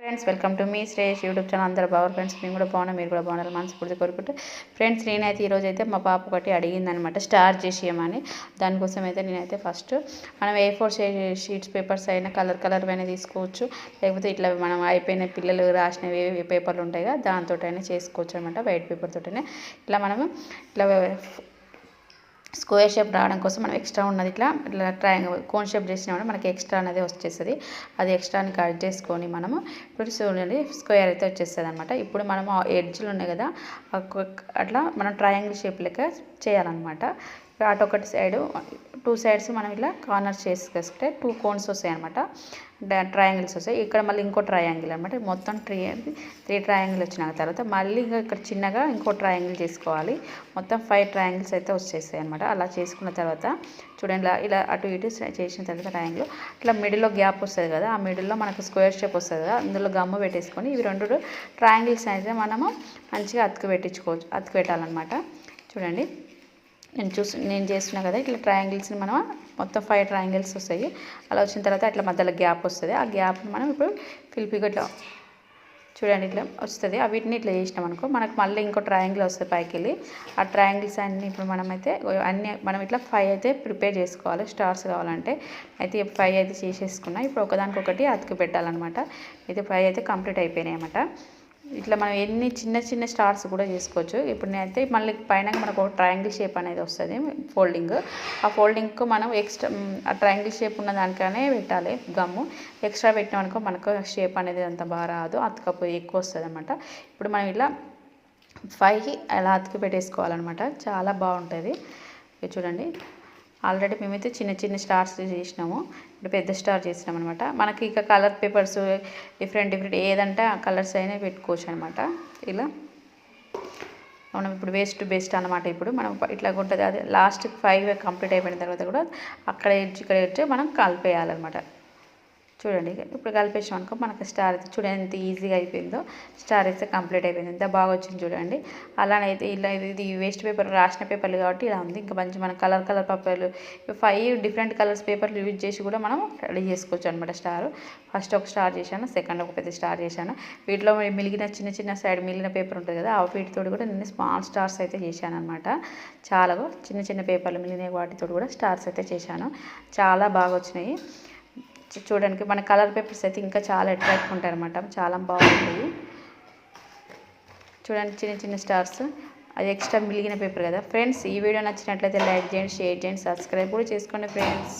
Friends welcome to మీ Shresh YouTube channel అందరూ బాగున్నారు ఫ్రెండ్స్ మేము కూడా బాగున్నాం మీరు కూడా బాగున్నారు. మనస్ఫూర్తి కోరుకుంటే ఫ్రెండ్స్ నేనైతే ఈరోజు అయితే మా పాప ఒకటి అడిగిందనమాట స్టార్ చేసేయమని. దానికోసం అయితే నేనైతే ఫస్ట్ మనం ఏ ఫోర్ షీట్స్ పేపర్స్ అయినా కలర్ కలర్ అయినా తీసుకోవచ్చు. లేకపోతే ఇట్లా మనం అయిపోయిన పిల్లలు రాసినవి ఏ పేపర్లు ఉంటాయి కదా దాంతో అయినా చేసుకోవచ్చు అనమాట వైట్ పేపర్ తోటనే. ఇట్లా మనము ఇట్లా స్క్వేర్ షేప్ రావడం కోసం మనం ఎక్స్ట్రా ఉన్నది ఇట్లా ఇట్లా ట్రయాంగిల్ కోన్ షేప్ చేసినామంటే మనకి ఎక్స్ట్రా అనేది వచ్చేస్తుంది. అది ఎక్స్ట్రాని కట్ చేసుకొని మనము ఇప్పుడు చూడండి స్క్వేర్ అయితే వచ్చేస్తుంది అనమాట ఇప్పుడు మనము ఎడ్జ్లు ఉన్నాయి కదా అట్లా మనం ట్రయాంగిల్ షేప్ లెక్క చేయాలన్నమాట. అటు ఒకటి టూ సైడ్స్ మనం ఇలా కార్నర్స్ చేసుకొస్తే టూ కోన్స్ వస్తాయి అనమాట ట్రయాంగిల్స్ వస్తాయి. ఇక్కడ మళ్ళీ ఇంకో ట్రయాంగిల్ అనమాట మొత్తం ట్రీ త్రీ ట్రయాంగిల్ వచ్చిన తర్వాత మళ్ళీ ఇంకా ఇక్కడ చిన్నగా ఇంకో ట్రయాంగిల్ చేసుకోవాలి. మొత్తం ఫైవ్ ట్రయాంగిల్స్ అయితే వచ్చేస్తాయి అనమాట అలా చేసుకున్న తర్వాత చూడండి ఇలా ఇలా అటు ఇటు చేసిన తర్వాత ట్రయాంగిల్ ఇట్లా మిడిల్లో గ్యాప్ వస్తుంది కదా ఆ మిడిల్లో మనకు స్క్వేర్ షేప్ వస్తుంది కదా అందులో గమ్ము పెట్టేసుకొని ఇవి రెండు ట్రయాంగిల్స్ అయితే మనము మంచిగా అతుకు పెట్టించుకోవచ్చు అతుకు పెట్టాలన్నమాట. చూడండి. నేను చూసి నేను చేస్తున్నా కదా ఇట్లా ట్రయాంగిల్స్ని మనం మొత్తం ఫైవ్ ట్రయాంగిల్స్ వస్తాయి. అలా వచ్చిన తర్వాత అట్లా మధ్యలో గ్యాప్ వస్తుంది. ఆ గ్యాప్ని మనం ఇప్పుడు ఫిల్పిగా ఇట్లా చూడండి ఇట్లా వస్తుంది. ఆ వీటిని ఇట్లా చేసినాం అనుకో మనకు మళ్ళీ ఇంకో ట్రయాంగిల్ వస్తుంది పైకి వెళ్ళి. ఆ ట్రయాంగిల్స్ అన్ని ఇప్పుడు మనమైతే అన్ని మనం ఇట్లా ఫైవ్ అయితే ప్రిపేర్ చేసుకోవాలి. స్టార్స్ కావాలంటే. అయితే ఫైవ్ అయితే చేసేసుకున్నా. ఇప్పుడు ఒకదానికొకటి అతికి పెట్టాలన్నమాట. అయితే ఫైవ్ అయితే కంప్లీట్ అయిపోయినాయి అన్నమాట. ఇట్లా మనం ఎన్ని చిన్న చిన్న స్టార్స్ కూడా చేసుకోవచ్చు. ఇప్పుడు నేనైతే మళ్ళీ పైన మనకు ఒక ట్రయాంగిల్ షేప్ అనేది వస్తుంది ఫోల్డింగ్ ఆ ఫోల్డింగ్కు మనం ఎక్స్ట్రా ఆ ట్రయాంగిల్ షేప్ ఉన్న దానికనే పెట్టాలి గమ్ము. ఎక్స్ట్రా పెట్టినామనుకో మనకు షేప్ అనేది అంత బాగా రాదు అతకపోయి ఎక్కువ వస్తుంది అనమాట ఇప్పుడు మనం ఇలా ఫైవ్కి అలా అతికి పెట్టేసుకోవాలన్నమాట. చాలా బాగుంటుంది. చూడండి. ఆల్రెడీ మేమైతే చిన్న చిన్న స్టార్స్ చేసినాము. ఇప్పుడు పెద్ద స్టార్ చేసినాం అనమాట మనకి ఇక కలర్ పేపర్స్ డిఫరెంట్ డిఫరెంట్ ఏదంటే ఆ కలర్స్ అయినా పెట్టుకోవచ్చు అనమాట ఇలా మనం ఇప్పుడు వేస్ట్ బెస్ట్ అనమాట ఇప్పుడు. మనం ఇట్లా ఉంటుంది అది లాస్ట్ ఫైవ్ కంప్లీట్ అయిపోయిన తర్వాత కూడా అక్కడ ఎడ్జ్ ఇక్కడ ఎడ్జ్ మనం కలిపేయాలన్నమాట. చూడండి. ఇప్పుడు కలిపేసాం అనుకో మనకు స్టార్ అయితే చూడండి ఎంత ఈజీగా అయిపోయిందో. స్టార్ అయితే కంప్లీట్ అయిపోయింది. ఎంత బాగా వచ్చింది చూడండి. అలానే అయితే ఇలా ఇది వేస్ట్ పేపర్ రాసిన పేపర్లు కాబట్టి ఇలా ఉంది. ఇంకా మంచి మన కలర్ కలర్ పేపర్లు ఫైవ్ డిఫరెంట్ కలర్స్ పేపర్లు యూజ్ చేసి కూడా మనం రెడీ చేసుకోవచ్చు అనమాట స్టార్. ఫస్ట్ ఒక స్టార్ చేశాను సెకండ్ ఒక పెద్ద స్టార్ చేశాను. వీటిలో మిగిలిన చిన్న చిన్న సైడ్ మిగిలిన పేపర్ ఉంటుంది కదా ఆ వీటితో కూడా నేను స్మాల్ స్టార్స్ అయితే చేశాను అనమాట చాలా చిన్న చిన్న పేపర్లు మిగిలిన వాటితో కూడా స్టార్స్ అయితే చేశాను. చాలా బాగా వచ్చినాయి. చూడడానికి మన కలర్ పేపర్స్ అయితే ఇంకా చాలా అట్రాక్ట్ ఉంటాయి అనమాట చాలా బాగుంటాయి. చూడండి చిన్న చిన్న స్టార్స్. అది ఎక్స్ట్రా మిలిగిన పేపర్ కదా. ఫ్రెండ్స్ ఈ వీడియో నచ్చినట్లయితే లైక్ చేయండి షేర్ చేయండి సబ్స్క్రైబ్ కూడా చేసుకోండి ఫ్రెండ్స్.